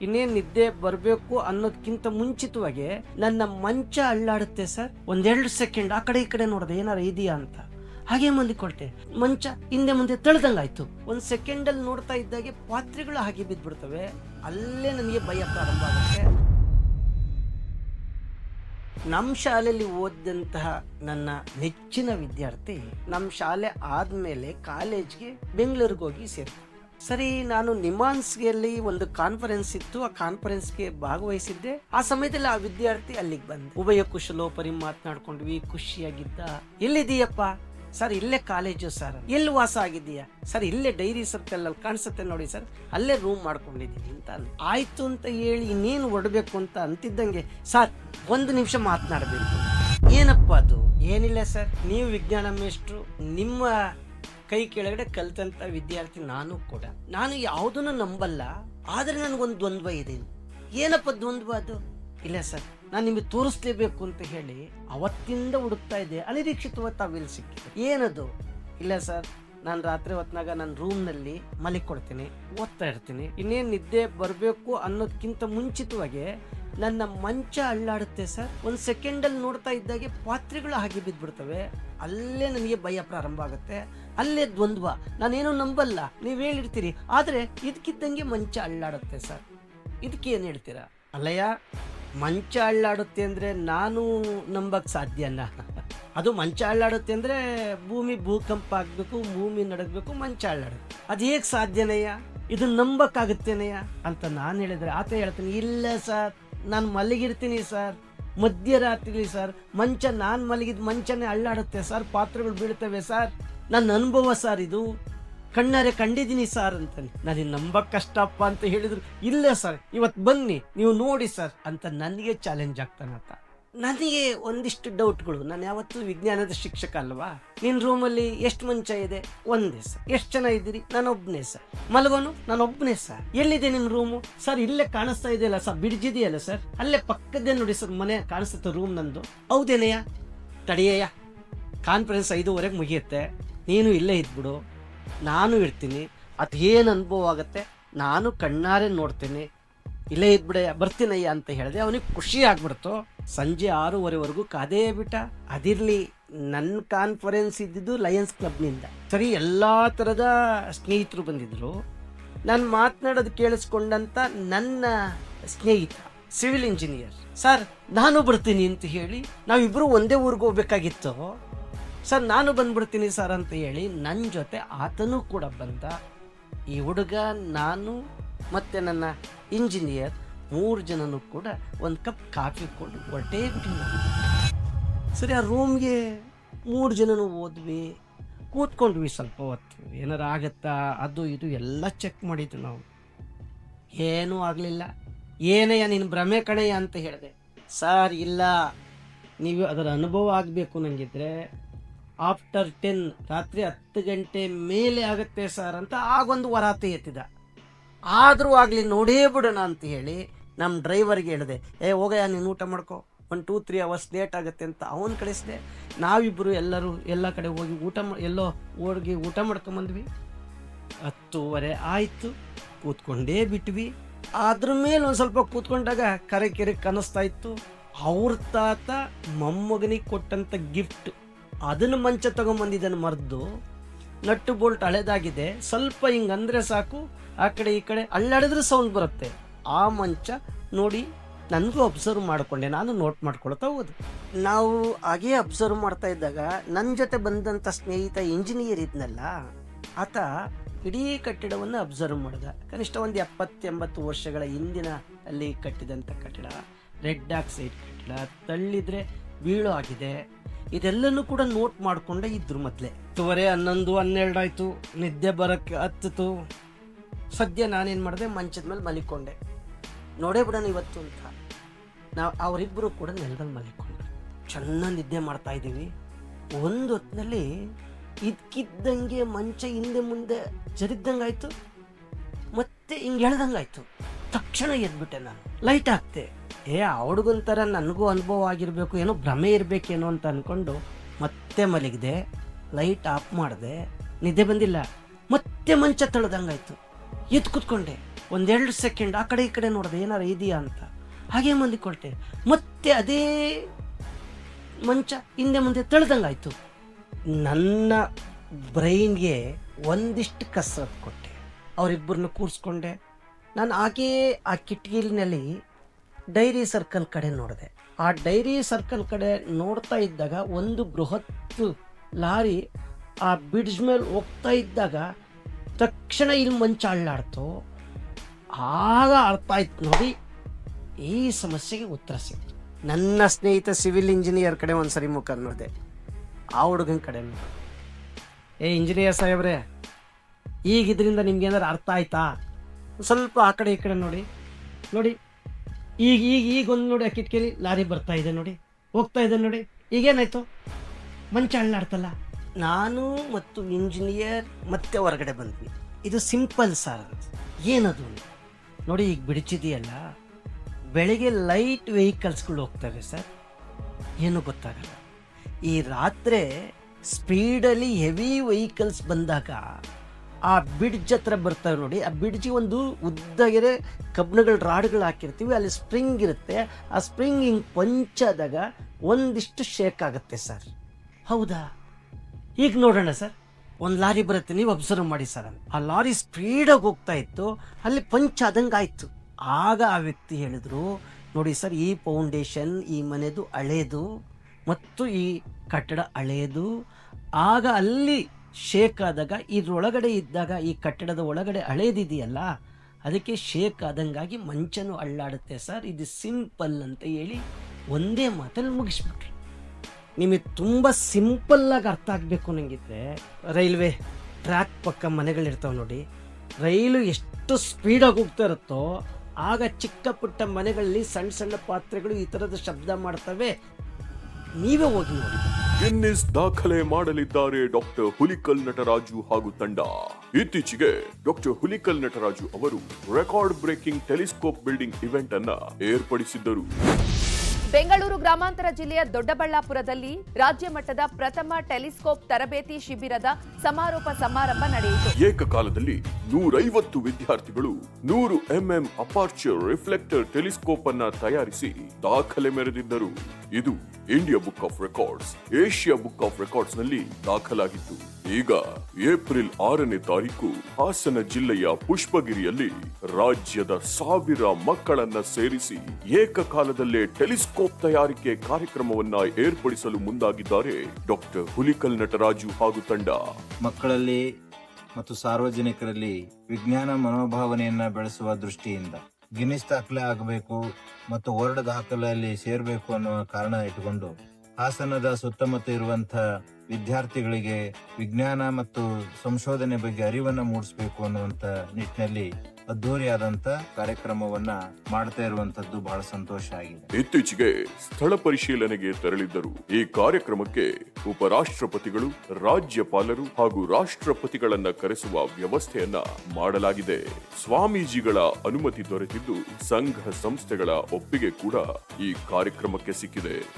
ಇನ್ನೇನ್ ನಿದ್ದೆ ಬರಬೇಕು ಅನ್ನೋದಕ್ಕಿಂತ ಮುಂಚಿತವಾಗಿ ನನ್ನ ಮಂಚ ಅಳ್ಳಾಡುತ್ತೆ ಸರ್. ಒಂದೆರಡು ಸೆಕೆಂಡ್ ಆ ಕಡೆ ಈ ಕಡೆ ನೋಡಿದೆ ಏನಾರ ಇದೆಯಾ ಅಂತ. ಹಾಗೆ ಮಲ್ಕೊಳ್ತೆ ಮಂಚ ಹಿಂದೆ ಮುಂದೆ ತಳ್ದಂಗಾಯ್ತು ಒಂದು ಸೆಕೆಂಡ್ ಅಲ್ಲಿ ನೋಡ್ತಾ ಇದ್ದಾಗೆ ಪಾತ್ರೆಗಳು ಹಾಗೆ ಬಿದ್ದ್ಬಿಡ್ತವೆ ಅಲ್ಲೇ ನನಗೆ ಭಯ ಪ್ರಾರಂಭ ಆಗುತ್ತೆ. ನಮ್ಮ ಶಾಲೆಯಲ್ಲಿ ಓದಿದಂತಹ ನನ್ನ ನೆಚ್ಚಿನ ವಿದ್ಯಾರ್ಥಿ ನಮ್ಮ ಶಾಲೆ ಆದಮೇಲೆ ಕಾಲೇಜ್ಗೆ ಬೆಂಗಳೂರಿಗೆ ಹೋಗಿ ಸೇರಿದ ಸರಿ, ನಾನು ನಿಮಾನ್ಸ್ಗೆಲ್ಲಿ ಒಂದು ಕಾನ್ಫರೆನ್ಸ್ ಇತ್ತು. ಆ ಕಾನ್ಫರೆನ್ಸ್ಗೆ ಭಾಗವಹಿಸಿದ್ದೆ. ಆ ಸಮಯದಲ್ಲಿ ಆ ವಿದ್ಯಾರ್ಥಿ ಅಲ್ಲಿಗೆ ಬಂದ. ಉಭಯ ಕುಶಲೋಪರಿ ಮಾತನಾಡ್ಕೊಂಡ್ವಿ. ಖುಷಿಯಾಗಿದ್ದ ಎಲ್ಲಿದೀಯಪ್ಪ ಸರ್, ಇಲ್ಲೇ ಕಾಲೇಜು, ಸರ್. ಎಲ್ಲಿ ವಾಸ ಆಗಿದೀಯಾ ಸರ್, ಇಲ್ಲೇ ಡೈರಿ ಸರ್ಕಲ್ ಅಲ್ಲಿ ಕಾಣಿಸುತ್ತೆ ನೋಡಿ, ಸರ್. ಅಲ್ಲೇ ರೂಮ್ ಮಾಡ್ಕೊಂಡಿದ್ದೀನಿ. ಅಂತ. ಆಯ್ತು ಅಂತ ಹೇಳಿ ಇನ್ನೇನು ಹೊಡಬೇಕು ಅಂತ ಅಂತಿದ್ದಂಗೆ, ಸರ್, ಒಂದು ನಿಮಿಷ ಮಾತನಾಡಬೇಕು. ಏನಪ್ಪ ಅದು? ಏನಿಲ್ಲ, ಸರ್. ನೀವು ವಿಜ್ಞಾನ ಮೇಷ್ಟ್ರು ನಿಮ್ಮ ಕೈ ಕೆಳಗಡೆ ಕಲ್ತಂತ ವಿದ್ಯಾರ್ಥಿ ನಾನು ಕೂಡ. ನಾನು ಯಾವುದನ್ನು ನಂಬಲ್ಲ, ಆದ್ರೆ ನನಗೊಂದು ದ್ವಂದ್ವ ಇದೆ. ಏನಪ್ಪ ದ್ವಂದ್ವ ಅದು? ಇಲ್ಲ ಸರ್, ನಾನು ನಿಮಗೆ ತೋರಿಸ್ಲೇಬೇಕು ಅಂತ ಹೇಳಿ ಅವತ್ತಿಂದ ಹುಡುಕ್ತಾ ಇದ್ದೆ. ಅನಿರೀಕ್ಷಿತವಾದ ತಾವಿಲ್ಲಿ ಸಿಕ್ಕಿದೆ. ಏನದು? ಇಲ್ಲ ಸರ್, ನಾನು ರಾತ್ರಿ ಹೊತ್ನಾಗ ನನ್ನ ರೂಮ್ನಲ್ಲಿ ಮಲಿಕೊಳ್ತೀನಿ ಓದ್ತಾ ಇರ್ತೀನಿ. ಇನ್ನೇನು ನಿದ್ದೆ ಬರಬೇಕು ಅನ್ನೋದಕ್ಕಿಂತ ಮುಂಚಿತವಾಗಿ ನನ್ನ ಮಂಚ ಅಳ್ಳಾಡುತ್ತೆ ಸರ್. ಒಂದು ಸೆಕೆಂಡಲ್ಲಿ ನೋಡ್ತಾ ಇದ್ದಾಗೆ ಪಾತ್ರೆಗಳು ಹಾಗೆ ಬಿದ್ದ್ಬಿಡ್ತವೆ ಅಲ್ಲೇ ನನಗೆ ಭಯ ಪ್ರಾರಂಭ ಆಗುತ್ತೆ. ಅಲ್ಲೇ ದ್ವಂದ್ವ. ನಾನೇನು ನಂಬಲ್ಲ. ನೀವು ಹೇಳಿರ್ತೀರಿ. ಆದರೆ ಇದಕ್ಕಿದ್ದಂಗೆ ಮಂಚ ಅಳ್ಳಾಡುತ್ತೆ ಸರ್. ಇದಕ್ಕೆ ಏನು ಹೇಳ್ತೀರಾ? ಅಲ್ಲಯ್ಯ, ಮಂಚ ಅಳ್ಳಾಡುತ್ತೆ ಅಂದರೆ ನಾನು ನಂಬಕ್ಕೆ ಸಾಧ್ಯನ ಅದು ಮಂಚ ಅಳ್ಳಾಡುತ್ತೆ ಅಂದರೆ ಭೂಮಿ ಭೂಕಂಪ ಆಗಬೇಕು, ಭೂಮಿ ನಡಗಬೇಕು, ಮಂಚ ಅಳ್ಳಾಡುತ್ತೆ. ಅದು ಹೇಗೆ ಸಾಧ್ಯನಯ್ಯ? ಇದನ್ನ ನಂಬಕ್ಕಾಗುತ್ತೇನೆಯ ಅಂತ ನಾನು ಹೇಳಿದ್ರೆ ಆತ ಹೇಳ್ತೀನಿ, ಇಲ್ಲ ಸರ್. ನಾನು ಮಲಗಿರ್ತೀನಿ ಸರ್. ಮಧ್ಯರಾತ್ರಿ ಸರ್. ಮಂಚ ನಾನು ಮಲಗಿದ ಮಂಚನೇ ಅಳ್ಳಾಡುತ್ತೆ ಸರ್. ಪಾತ್ರೆಗಳು ಬೀಳ್ತವೆ ಸರ್. ನನ್ನ ಅನುಭವ ಸರ್ ಇದು. ಕಣ್ಣಾರೆ ಕಂಡಿದ್ದೀನಿ ಸರ್ ಅಂತಾನೆ ನನಗೆ ನಂಬಕ್ ಕಷ್ಟಪ್ಪ ಅಂತ ಹೇಳಿದ್ರು. ಇಲ್ಲ ಸರ್. ಇವತ್ತು ಬನ್ನಿ. ನೀವು ನೋಡಿ ಸರ್ ಅಂತ ನನಗೆ ಚಾಲೆಂಜ್ ಆಗ್ತಾನಂತ. ನನಗೆ ಒಂದಿಷ್ಟು ಡೌಟ್ಗಳು. ನಾನು ಯಾವತ್ತೂ ವಿಜ್ಞಾನದ ಶಿಕ್ಷಕ ಅಲ್ವಾ? ನಿನ್ನ ರೂಮಲ್ಲಿ ಎಷ್ಟು ಮಂಚ ಇದೆ? ಒಂದೇ ಸರ್. ಎಷ್ಟು ಜನ ಇದ್ದೀರಿ? ನಾನು ಒಬ್ಬನೇ ಸರ್. ಮಲಗೋನು? ನಾನು ಒಬ್ಬನೇ ಸರ್. ಎಲ್ಲಿದೆ ನಿಮ್ಮ ರೂಮು? ಸರ್, ಇಲ್ಲೇ ಕಾಣಿಸ್ತಾ ಇದೆಯಲ್ಲ ಸರ್. ಬಿಡ್ಜಿದೆಯಲ್ಲ ಸರ್. ಅಲ್ಲೇ ಪಕ್ಕದೇ ನೋಡಿ ಸರ್, ಮನೆ ಕಾಣಿಸುತ್ತೆ ರೂಮ್ ನಂದು. ಹೌದೇನೆಯ ತಡೆಯಯ್ಯ. ಕಾನ್ಫರೆನ್ಸ್ ಐದೂವರೆಗೆ ಮುಗಿಯುತ್ತೆ. ನೀನು ಇಲ್ಲೇ ಇದ್ಬಿಡು. ನಾನು ಇರ್ತೀನಿ. ಅದೇನು ಅನುಭವ ಆಗುತ್ತೆ? ನಾನು ಕಣ್ಣಾರೆ ನೋಡ್ತೀನಿ. ಇಲ್ಲೇ ಇದ್ಬಿಡ, ಬರ್ತೀನಯ್ಯ ಅಂತ ಹೇಳಿದೆ. ಅವನಿಗೆ ಖುಷಿ ಆಗ್ಬಿಡ್ತು. ಸಂಜೆ ಆರೂವರೆವರೆಗೂ ಕಾದೇ ಬಿಟ್ಟ. ಅದಿರಲಿ ನನ್ನ ಕಾನ್ಫರೆನ್ಸ್ ಇದ್ದಿದ್ದು ಲಯನ್ಸ್ ಕ್ಲಬ್ನಿಂದ ಸರಿ, ಎಲ್ಲ ಥರದ ಸ್ನೇಹಿತರು ಬಂದಿದ್ರು. ನಾನು ಮಾತನಾಡೋದು ಕೇಳಿಸ್ಕೊಂಡಂತ ನನ್ನ ಸ್ನೇಹಿತ ಸಿವಿಲ್ ಇಂಜಿನಿಯರ್ ಸರ್, ನಾನು ಬರ್ತೀನಿ ಅಂತ ಹೇಳಿ ನಾವಿಬ್ಬರು ಒಂದೇ ಊರಿಗೆ ಹೋಗ್ಬೇಕಾಗಿತ್ತು. ಸರ್, ನಾನು ಬಂದ್ಬಿಡ್ತೀನಿ ಸರ್ ಅಂತ ಹೇಳಿ ನನ್ನ ಜೊತೆ ಆತನೂ ಕೂಡ ಬಂದ. ಈ ಹುಡುಗ, ನಾನು ಮತ್ತು ನನ್ನ ಇಂಜಿನಿಯರ್ ಮೂರು ಜನನೂ ಕೂಡ ಒಂದು ಕಪ್ ಕಾಫಿ ಕೊಂಡು ಹೊಟ್ಟೆ ಬಿಟ್ಟಿಲ್ಲ ಸರಿ, ಆ ರೂಮ್ಗೆ ಮೂರು ಜನನೂ ಹೋದ್ವಿ. ಕೂತ್ಕೊಂಡ್ವಿ ಸ್ವಲ್ಪ ಹೊತ್ತು. ಏನಾರು ಆಗತ್ತಾ? ಅದು ಇದು ಎಲ್ಲ ಚೆಕ್ ಮಾಡಿದ್ವಿ ನಾವು. ಏನೂ ಆಗಲಿಲ್ಲ. ಏನಯ್ಯ ನಿನ್ನ ಭ್ರಮೆ ಕಣಯ್ಯ ಅಂತ ಹೇಳಿದೆ. ಸರ್, ಇಲ್ಲ. ನೀವು ಅದರ ಅನುಭವ ಆಗಬೇಕು ನನಗಿದ್ರೆ ಆಫ್ಟರ್ ಟೆನ್, ರಾತ್ರಿ ಹತ್ತು ಗಂಟೆ ಮೇಲೆ ಆಗುತ್ತೆ ಸರ್ ಅಂತ ಆಗೊಂದು ವರಾತೆ ಎತ್ತಿದ. ಆದರೂ ಆಗಲಿ ನೋಡೇ ಬಿಡೋಣ ಅಂತ ಹೇಳಿ ನಮ್ಮ ಡ್ರೈವರ್ಗೆ ಹೇಳಿದೆ, ಏ, ಹೋಗಯ್ಯ, ನೀನು ಊಟ ಮಾಡ್ಕೊ. ಒಂದು ಟೂ ತ್ರೀ ಅವರ್ಸ್ ಲೇಟ್ ಆಗುತ್ತೆ ಅಂತ ಅವನು ಕಳಿಸಿದೆ. ನಾವಿಬ್ಬರು ಎಲ್ಲರೂ ಎಲ್ಲ ಕಡೆ ಹೋಗಿ ಊಟ ಎಲ್ಲೋ ಹೋಗಿ ಊಟ ಮಾಡ್ಕೊಂಬಂದ್ವಿ. ಹತ್ತೂವರೆ ಆಯಿತು. ಕೂತ್ಕೊಂಡೇ ಬಿಟ್ವಿ. ಅದ್ರ ಮೇಲೆ ಒಂದು ಸ್ವಲ್ಪ ಕೂತ್ಕೊಂಡಾಗ ಕರೆ ಕೆರೆ ಕನಸ್ತಾ ಇತ್ತು. ಅವ್ರ ತಾತ ಮೊಮ್ಮಗನಿಗೆ ಕೊಟ್ಟಂಥ ಗಿಫ್ಟ್ ಅದನ್ನು ಮಂಚ ತಗೊಂಬಂದಿದ್ದನ್ನು ಮರೆದು. ನಟ್ಟು ಬೋಲ್ಟ್ ಹಳೆದಾಗಿದೆ. ಸ್ವಲ್ಪ ಹಿಂಗೆ ಅಂದರೆ ಸಾಕು. ಆ ಕಡೆ ಈ ಕಡೆ ಅಳ್ಳಾಡಿದ್ರೆ ಸೌಂಡ್ ಬರುತ್ತೆ. ಆ ಮಂಚ ನೋಡಿ ನನಗೂ ಅಬ್ಸರ್ವ್ ಮಾಡಿಕೊಂಡೆ. ನಾನು ನೋಟ್ ಮಾಡ್ಕೊಳ್ತಾ ಹೋದೆ. ನಾವು ಹಾಗೇ ಅಬ್ಸರ್ವ್ ಮಾಡ್ತಾ ಇದ್ದಾಗ ನನ್ನ ಜೊತೆ ಬಂದಂಥ ಸ್ನೇಹಿತ ಇಂಜಿನಿಯರ್ ಇದ್ನಲ್ಲ, ಆತ ಇಡೀ ಕಟ್ಟಡವನ್ನು ಅಬ್ಸರ್ವ್ ಮಾಡಿದ. ಕನಿಷ್ಠ ಒಂದು ಎಪ್ಪತ್ತೆಂಬತ್ತು ವರ್ಷಗಳ ಹಿಂದಿನ ಅಲ್ಲಿ ಕಟ್ಟಿದಂಥ ಕಟ್ಟಡ. ರೆಡ್ ಆಕ್ಸೈಡ್ ಕಟ್ಟಡ. ತಳ್ಳಿದ್ರೆ ಬೀಳು ಆಗಿದೆ. ಇದೆಲ್ಲನೂ ಕೂಡ ನೋಟ್ ಮಾಡಿಕೊಂಡೇ ಇದ್ರು ಮೊದಲೇ. ಹತ್ತುವರೆ ಹನ್ನೊಂದು ಆಯ್ತು. ನಿದ್ದೆ ಬರಕ್ಕೆ ಹತ್ತಿತು. ಸದ್ಯ ನಾನೇನು ಮಾಡಿದೆ? ಮಂಚದ ಮೇಲೆ ಮಲಿಕೊಂಡೆ. ನೋಡೇ ಬಿಡೋಣ ಇವತ್ತು ಅಂತ. ನಾವು ಅವರಿಬ್ಬರು ಕೂಡ ನೆಲದಲ್ಲಿ ಮಲಿಕೊಂಡ್ರು. ಚೆನ್ನಾಗಿ ನಿದ್ದೆ ಮಾಡ್ತಾ ಇದ್ದೀವಿ. ಒಂದು ಹೊತ್ತಿನಲ್ಲಿ ಇದ್ಕಿದ್ದಂಗೆ ಮಂಚ ಹಿಂದೆ ಮುಂದೆ ಜರಿದ್ದಂಗಾಯ್ತು. ಮತ್ತೆ ಹಿಂಗೆ ಎಳ್ದಂಗಾಯ್ತು. ತಕ್ಷಣ ಎದ್ಬಿಟ್ಟೆ ನಾನು. ಲೈಟ್ ಹಾಕ್ತೆ ಏ ಹುಡುಗಂತರ ನನಗೂ ಅನುಭವ ಆಗಿರಬೇಕು, ಏನೋ ಭ್ರಮೆ ಇರಬೇಕೇನೋ ಅಂತ ಅಂದ್ಕೊಂಡು ಮತ್ತೆ ಮಲಗಿದೆ. ಲೈಟ್ ಆಫ್ ಮಾಡಿದೆ. ನಿದ್ದೆ ಬಂದಿಲ್ಲ. ಮತ್ತೆ ಮಂಚ ತಳ್ದಂಗಾಯ್ತು. ಎದ್ದು ಕೂತ್ಕೊಂಡೆ. ಒಂದೆರಡು ಸೆಕೆಂಡ್ ಆ ಕಡೆ ಈ ಕಡೆ ನೋಡಿದೆ, ಏನಾರು ಇದೆಯಾ ಅಂತ. ಹಾಗೆ ಕೊಟ್ಟೆ ಮತ್ತೆ ಅದೇ ಮಂಚ ಹಿಂದೆ ಮುಂದೆ ತಳ್ದಂಗಾಯ್ತು. ನನ್ನ ಬ್ರೈನ್ಗೆ ಒಂದಿಷ್ಟು ಕಸರತ್ತು ಕೊಟ್ಟೆ. ಅವರಿಬ್ಬರನ್ನ ಕೂರಿಸ್ಕೊಂಡೆ. ನಾನು ಹಾಗೆಯೇ ಆ ಕಿಟಕಿಲಿನಲ್ಲಿ ಡೈರಿ ಸರ್ಕಲ್ ಕಡೆ ನೋಡಿದೆ. ಆ ಡೈರಿ ಸರ್ಕಲ್ ಕಡೆ ನೋಡ್ತಾ ಇದ್ದಾಗ ಒಂದು ಬೃಹತ್ ಲಾರಿ ಆ ಬ್ರಿಡ್ಜ್ ಮೇಲೆ ಹೋಗ್ತಾ ಇದ್ದಾಗ ತಕ್ಷಣ ಇಲ್ಲಿ ಮಂಚ ಅಳ್ಳಾಡ್ತು. ಆಗ ಅರ್ಥ ಆಯ್ತು ನೋಡಿ, ಈ ಸಮಸ್ಯೆಗೆ ಉತ್ತರ ಸಿಗ್ತು. ನನ್ನ ಸ್ನೇಹಿತ ಸಿವಿಲ್ ಇಂಜಿನಿಯರ್ ಕಡೆ ಒಂದ್ಸರಿ ಮುಖ ನೋಡಿದೆ. ಆ ಹುಡುಗನ ಕಡೆ ಏ, ಇಂಜಿನಿಯರ್ ಸಾಹೇಬ್ರೆ, ಈಗ ಇದರಿಂದ ನಿಮ್ಗೆ ಏನಾರು ಅರ್ಥ ಆಯ್ತಾ? ಸ್ವಲ್ಪ ಆ ಕಡೆ ಈ ಕಡೆ ನೋಡಿ. ನೋಡಿ, ಈಗ ಈಗ ಈಗ ಒಂದು ನೋಡಿ ಆ ಕೇಳಿ ಲಾರಿ ಬರ್ತಾ ಇದೆ ನೋಡಿ. ಹೋಗ್ತಾ ಇದೆ ನೋಡಿ. ಈಗೇನಾಯ್ತು? ಮಂಚ ಅಳ್ಳಾಡ್ತಲ್ಲ. ನಾನು ಮತ್ತು ಇಂಜಿನಿಯರ್ ಮತ್ತೆ ಹೊರಗಡೆ ಬಂದ್ವಿ. ಇದು ಸಿಂಪಲ್ ಸರ್ ಅಂತ. ಏನದು? ನೋಡಿ, ಈಗ ಬಿಡಿಸಿದೆಯಲ್ಲ ಬೆಳಿಗ್ಗೆ ಲೈಟ್ ವೆಹಿಕಲ್ಸ್ಗಳು ಹೋಗ್ತವೆ ಸರ್. ಏನು ಗೊತ್ತಾಗಲ್ಲ. ಈ ರಾತ್ರಿ ಸ್ಪೀಡಲ್ಲಿ ಹೆವಿ ವೆಹಿಕಲ್ಸ್ ಬಂದಾಗ ಆ ಬಿಡ್ಜ್ ಹತ್ರ ಬರ್ತಾವೆ ನೋಡಿ. ಆ ಬಿಡ್ಜಿ ಒಂದು ಉದ್ದಗೆರೆ ಕಬ್ಬಿಣಗಳ ರಾಡ್ಗಳು ಹಾಕಿರ್ತೀವಿ. ಅಲ್ಲಿ ಸ್ಪ್ರಿಂಗ್ ಇರುತ್ತೆ. ಆ ಸ್ಪ್ರಿಂಗ್ ಹಿಂಗೆ ಪಂಚಾದಾಗ ಒಂದಿಷ್ಟು ಶೇಕ್ ಆಗುತ್ತೆ ಸರ್. ಹೌದಾ? ಈಗ ನೋಡೋಣ ಸರ್. ಒಂದು ಲಾರಿ ಬರುತ್ತೆ. ನೀವು ಅಬ್ಸರ್ವ್ ಮಾಡಿ ಸರ್. ಆ ಲಾರಿ ಸ್ಪೀಡಾಗಿ ಹೋಗ್ತಾ ಇತ್ತು. ಅಲ್ಲಿ ಪಂಚ್ ಆದಂಗೆ ಆಯಿತು. ಆಗ ಆ ವ್ಯಕ್ತಿ ಹೇಳಿದ್ರು, ನೋಡಿ ಸರ್, ಈ ಫೌಂಡೇಶನ್ ಈ ಮನೆದು ಹಳೇದು ಮತ್ತು ಈ ಕಟ್ಟಡ ಹಳೇದು. ಆಗ ಅಲ್ಲಿ ಶೇಕ್ ಆದಾಗ ಇದ್ರೊಳಗಡೆ ಇದ್ದಾಗ, ಈ ಕಟ್ಟಡದ ಒಳಗಡೆ ಹಳೇದಿದೆಯಲ್ಲ, ಅದಕ್ಕೆ ಶೇಕ್ ಆದಂಗಾಗಿ ಮಂಚನು ಅಳ್ಳಾಡುತ್ತೆ ಸರ್. ಇದು ಸಿಂಪಲ್ ಅಂತ ಹೇಳಿ ಒಂದೇ ಮಾತಲ್ಲಿ ಮುಗಿಸ್ಬಿಟ್ರು. ನಿಮಗೆ ತುಂಬ ಸಿಂಪಲ್ಲಾಗಿ ಅರ್ಥ ಆಗಬೇಕು ನನಗಿದ್ರೆ ರೈಲ್ವೆ ಟ್ರ್ಯಾಕ್ ಪಕ್ಕ ಮನೆಗಳಿರ್ತಾವೆ ನೋಡಿ. ರೈಲು ಎಷ್ಟು ಸ್ಪೀಡಾಗಿ ಹೋಗ್ತಾ ಇರುತ್ತೋ, ಆಗ ಚಿಕ್ಕ ಪುಟ್ಟ ಮನೆಗಳಲ್ಲಿ ಸಣ್ಣ ಸಣ್ಣ ಪಾತ್ರೆಗಳು ಈ ಥರದ ಶಬ್ದ ಮಾಡ್ತವೆ. ನೀವೇ ಹೋಗಿ ನೋಡಿ. ಗಿನ್ನಿಸ್ ದಾಖಲೆ ಮಾಡಲಿದ್ದಾರೆ ಡಾಕ್ಟರ್ ಹುಲಿಕಲ್ ನಟರಾಜು ಹಾಗೂ ತಂಡ. ಇತ್ತೀಚೆಗೆ ಡಾಕ್ಟರ್ ಹುಲಿಕಲ್ ನಟರಾಜು ಅವರು record breaking telescope building event ಅನ್ನ ಏರ್ಪಡಿಸಿದ್ದರು. ಬೆಂಗಳೂರು ಗ್ರಾಮಾಂತರ ಜಿಲ್ಲೆಯ ದೊಡ್ಡಬಳ್ಳಾಪುರದಲ್ಲಿ ರಾಜ್ಯ ಮಟ್ಟದ ಪ್ರಥಮ ಟೆಲಿಸ್ಕೋಪ್ ತರಬೇತಿ ಶಿಬಿರದ ಸಮಾರೋಪ ಸಮಾರಂಭ ನಡೆಯಿತು. ಏಕಕಾಲದಲ್ಲಿ ನೂರೈವತ್ತು ವಿದ್ಯಾರ್ಥಿಗಳು ನೂರು ಎಂಎಂ ಅಪಾರ್ಚರ್ ರಿಫ್ಲೆಕ್ಟರ್ ಟೆಲಿಸ್ಕೋಪ್ ಅನ್ನ ತಯಾರಿಸಿ ದಾಖಲೆ ಮೆರೆದಿದ್ದರು. ಇದು India book of records Asia book of ರೆಕಾರ್ಡ್ಸ್ನಲ್ಲಿ ದಾಖಲಾಗಿತ್ತು ಈಗ ಏಪ್ರಿಲ್ ಆರನೇ ತಾರೀಕು ಹಾಸನ ಜಿಲ್ಲೆಯ ಪುಷ್ಪಗಿರಿಯಲ್ಲಿ ರಾಜ್ಯದ ಸಾವಿರ ಮಕ್ಕಳನ್ನ ಸೇರಿಸಿ ಏಕಕಾಲದಲ್ಲೇ ಟೆಲಿಸ್ಕೋಪ್ ತಯಾರಿಕೆ ಕಾರ್ಯಕ್ರಮವನ್ನ ಏರ್ಪಡಿಸಲು ಮುಂದಾಗಿದ್ದಾರೆ ಡಾಕ್ಟರ್ ಹುಲಿಕಲ್ ನಟರಾಜು ಹಾಗೂ ತಂಡ. ಮಕ್ಕಳಲ್ಲಿ ಮತ್ತು ಸಾರ್ವಜನಿಕರಲ್ಲಿ ವಿಜ್ಞಾನ ಮನೋಭಾವನೆಯನ್ನ ಬೆಳೆಸುವ ದೃಷ್ಟಿಯಿಂದ ಗಿನ್ನಿಸ್ ದಾಖಲೆ ಆಗಬೇಕು ಮತ್ತು ವರ್ಲ್ಡ್ ದಾಖಲೆಯಲ್ಲಿ ಸೇರಬೇಕು ಅನ್ನುವ ಕಾರಣ ಇಟ್ಟುಕೊಂಡು ಹಾಸನದ ಸುತ್ತಮುತ್ತ ಇರುವಂತಹ ವಿದ್ಯಾರ್ಥಿಗಳಿಗೆ ವಿಜ್ಞಾನ ಮತ್ತು ಸಂಶೋಧನೆ ಬಗ್ಗೆ ಅರಿವನ್ನು ಮೂಡಿಸಬೇಕು ಅನ್ನುವಂಥ ನಿಟ್ಟಿನಲ್ಲಿ ಅದ್ದೂರಿಯಾದಂತ ಕಾರ್ಯಕ್ರಮವನ್ನ ಮಾಡ್ತಾ ಇರುವಂತದ್ದು ಬಹಳ ಸಂತೋಷ ಆಗಿದೆ. ಇತ್ತೀಚೆಗೆ ಸ್ಥಳ ಪರಿಶೀಲನೆಗೆ ತೆರಳಿದ್ದರು. ಈ ಕಾರ್ಯಕ್ರಮಕ್ಕೆ ಉಪರಾಷ್ಟ್ರಪತಿಗಳು, ರಾಜ್ಯಪಾಲರು ಹಾಗೂ ರಾಷ್ಟ್ರಪತಿಗಳನ್ನ ಕರೆಸುವ ವ್ಯವಸ್ಥೆಯನ್ನ ಮಾಡಲಾಗಿದೆ. ಸ್ವಾಮೀಜಿಗಳ ಅನುಮತಿ ದೊರೆತಿದ್ದು ಸಂಘ ಸಂಸ್ಥೆಗಳ ಒಪ್ಪಿಗೆ ಕೂಡ ಈ ಕಾರ್ಯಕ್ರಮಕ್ಕೆ ಸಿಕ್ಕಿದೆ.